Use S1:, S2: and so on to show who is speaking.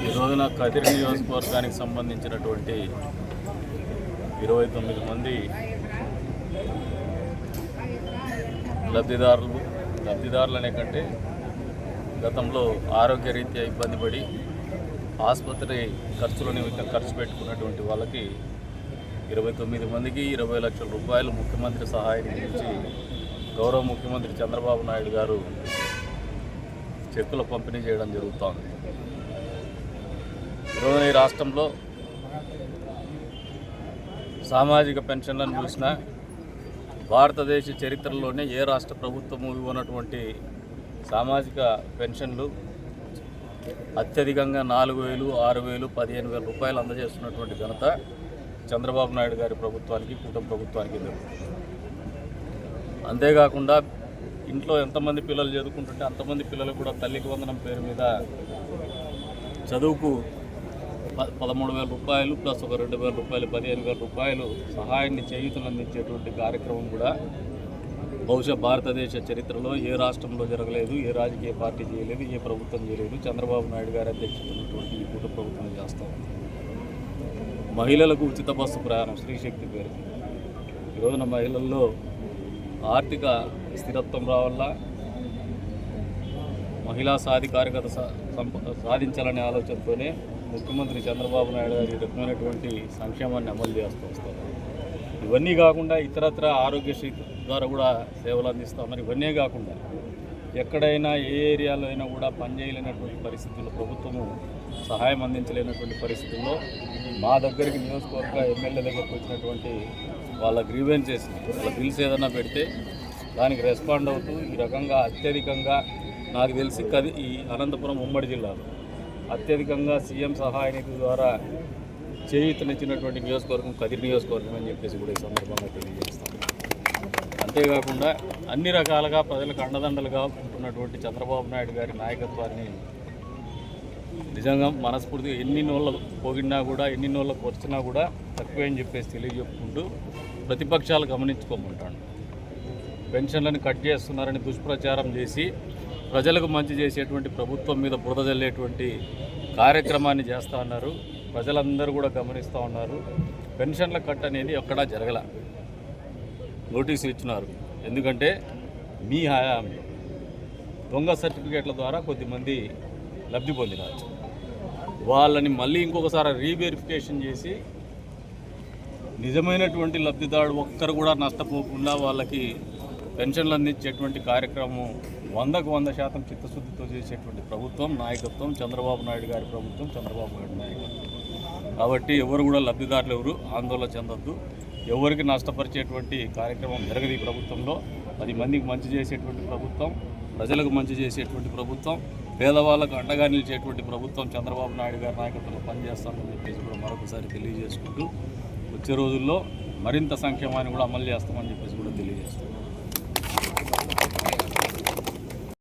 S1: ఈ రోజున కదిరి నియోజకవర్గానికి సంబంధించినటువంటి ఇరవై తొమ్మిది మంది లబ్ధిదారులు లబ్ధిదారులు అనే కంటే గతంలో ఆరోగ్యరీత్యా ఇబ్బంది పడి ఆసుపత్రి ఖర్చుల నిమిత్తం ఖర్చు పెట్టుకున్నటువంటి వాళ్ళకి ఇరవై తొమ్మిది మందికి ఇరవై లక్షల రూపాయలు ముఖ్యమంత్రి సహాయం నుంచి గౌరవ ముఖ్యమంత్రి చంద్రబాబు నాయుడు గారు చెక్కుల పంపిణీ చేయడం జరుగుతోంది. ఈరోజు ఈ రాష్ట్రంలో సామాజిక పెన్షన్లను చూసినా భారతదేశ చరిత్రలోనే ఏ రాష్ట్ర ప్రభుత్వము ఇవ్వనటువంటి సామాజిక పెన్షన్లు అత్యధికంగా నాలుగు వేలు ఆరు వేలు పదిహేను వేల రూపాయలు అందజేస్తున్నటువంటి ఘనత చంద్రబాబు నాయుడు గారి ప్రభుత్వానికి కూటమి ప్రభుత్వానికి. దక్కుతుంది అంతేకాకుండా ఇంట్లో ఎంతమంది పిల్లలు చదువుకుంటుంటే అంతమంది పిల్లలు కూడా తల్లికి వందనం పేరు మీద చదువుకు పదమూడు వేల రూపాయలు ప్లస్ ఒక రెండు వేల రూపాయలు పదిహేను వేల రూపాయలు సహాయాన్ని చేయూతను అందించేటువంటి కార్యక్రమం కూడా బహుశా భారతదేశ చరిత్రలో ఏ రాష్ట్రంలో జరగలేదు ఏ రాజకీయ పార్టీ చేయలేదు ఏ ప్రభుత్వం చేయలేదు. చంద్రబాబు నాయుడు గారి అధ్యక్షతన ఈ కూట ప్రభుత్వం చేస్తూ ఉంది. మహిళలకు ఉచిత బస్సు ప్రయాణం స్త్రీశక్తి పేరు ఈ రోజున మహిళల్లో ఆర్థిక స్థిరత్వం రావాలా మహిళా సాధికారికత సా- సాధించాలనే ఆలోచనతోనే ముఖ్యమంత్రి చంద్రబాబు నాయుడు గారు ఈ రకమైనటువంటి సంక్షేమాన్ని అమలు చేస్తూ వస్తారు. ఇవన్నీ కాకుండా ఇతరత్ర ఆరోగ్యశ్రీ ద్వారా కూడా సేవలు అందిస్తాం ఇవన్నీ కాకుండా ఎక్కడైనా ఏ ఏరియాలో అయినా కూడా పనిచేయలేనటువంటి పరిస్థితుల్లో ప్రభుత్వము సహాయం అందించలేనటువంటి పరిస్థితుల్లో మా దగ్గరికి నియోజకవర్గ ఎమ్మెల్యే దగ్గరకు వచ్చినటువంటి వాళ్ళ గ్రీవెన్సెస్ వాళ్ళ బిల్స్ ఏదైనా పెడితే దానికి రెస్పాండ్ అవుతూ ఈ రకంగా అత్యధికంగా నాకు తెలిసి కది ఈ అనంతపురం ఉమ్మడి జిల్లాలో అత్యధికంగా సీఎం సహాయ నిధి ద్వారా చేయూతనిచ్చినటువంటి నియోజకవర్గం కదిరి నియోజకవర్గం అని చెప్పేసి కూడా ఈ సందర్భంగా తెలియజేస్తాం. అంతేకాకుండా అన్ని రకాలుగా ప్రజలకు అండదండలుగా ఉంటున్నటువంటి చంద్రబాబు నాయుడు గారి నాయకత్వాన్ని నిజంగా మనస్ఫూర్తిగా ఎన్ని నోళ్ళ పోగినా కూడా ఎన్ని నోళ్ళకు వచ్చినా కూడా తక్కువే అని చెప్పేసి తెలియజెప్పుకుంటూ ప్రతిపక్షాలు గమనించుకోమంటాను పెన్షన్లను కట్ చేస్తున్నారని దుష్ప్రచారం చేసి ప్రజలకు మంచి చేసేటువంటి ప్రభుత్వం మీద బురద జల్లేటువంటి కార్యక్రమాన్ని చేస్తూ ఉన్నారు. ప్రజలందరూ కూడా గమనిస్తూ ఉన్నారు. పెన్షన్ల కట్ అనేది ఎక్కడా జరగల. నోటీసులు ఇచ్చినారు. ఎందుకంటే మీ హయాంలో దొంగ సర్టిఫికేట్ల ద్వారా కొద్దిమంది లబ్ధి పొందినారు. వాళ్ళని మళ్ళీ ఇంకొకసారి రీవెరిఫికేషన్ చేసి నిజమైనటువంటి లబ్ధిదారుడు ఒక్కరు కూడా నష్టపోకుండా వాళ్ళకి పెన్షన్లు అందించేటువంటి కార్యక్రమం వందకు వంద శాతం చిత్తశుద్ధితో చేసేటువంటి ప్రభుత్వం నాయకత్వం చంద్రబాబు నాయుడు గారి ప్రభుత్వం చంద్రబాబు నాయుడు నాయకత్వం. కాబట్టి ఎవరు కూడా లబ్ధిదారులు ఎవరు ఆందోళన చెందొద్దు. ఎవరికి నష్టపరిచేటువంటి కార్యక్రమం జరగదు ఈ ప్రభుత్వంలో. పది మందికి మంచి చేసేటువంటి ప్రభుత్వం ప్రజలకు మంచి చేసేటువంటి ప్రభుత్వం పేదవాళ్ళకు అండగా నిలిచేటువంటి ప్రభుత్వం చంద్రబాబు నాయుడు గారి నాయకత్వంలో పనిచేస్తామని చెప్పేసి కూడా మరొకసారి తెలియజేసుకుంటూ వచ్చే రోజుల్లో మరింత సంక్షేమాన్ని కూడా అమలు చేస్తామని చెప్పేసి కూడా తెలియజేస్తాం